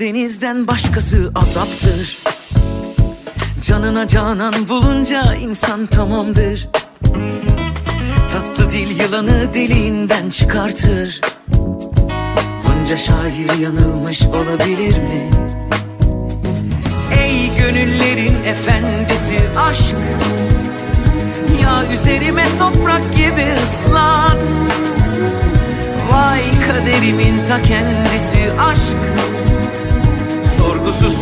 denizden başkası azaptır. Canına canan bulunca insan tamamdır. Tatlı dil yılanı deliğinden çıkartır. Bunca şair yanılmış olabilir mi? Ey gönüllerin efendisi aşk. Ya üzerime toprak gibi ıslat. Vay kaderimin ta kendisi aşk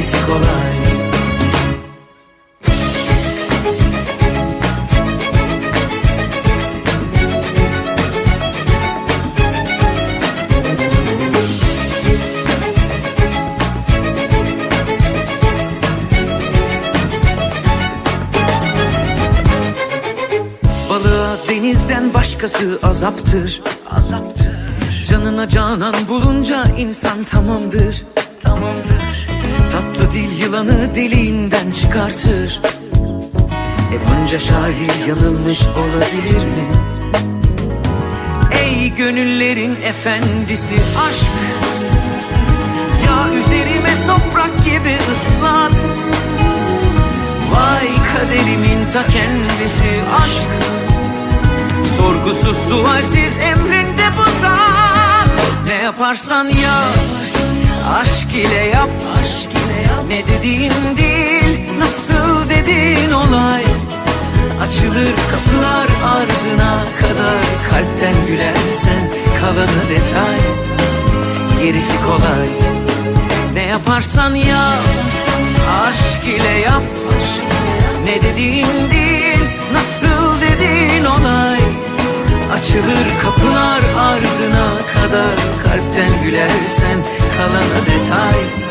Gerisi kolay Balığa denizden başkası azaptır. Canına canan bulunca insan tamamdır Tatlı dil yılanı deliğinden çıkartır. E bunca şair yanılmış olabilir mi? Ey gönüllerin efendisi aşk Ya üzerime toprak gibi ıslat. Vay kaderimin ta kendisi aşk Sorgusuz sualsiz emrinde bu zat. Ne yaparsan yap Aşk ile yap Ne dediğin değil Nasıl dediğin olay. Açılır kapılar ardına kadar Kalpten gülersen kalanı detay. Gerisi kolay. Ne yaparsan yap Aşk ile yap. Ne dediğin değil Nasıl dediğin olay. Açılır kapılar ardına kadar Kalpten gülersen kalanı detay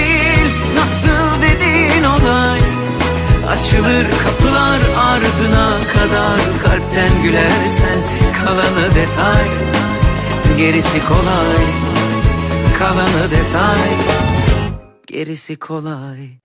Açılır kapılar ardına kadar. Kalpten gülersen kalanı detay Gerisi kolay Kalanı detay Gerisi kolay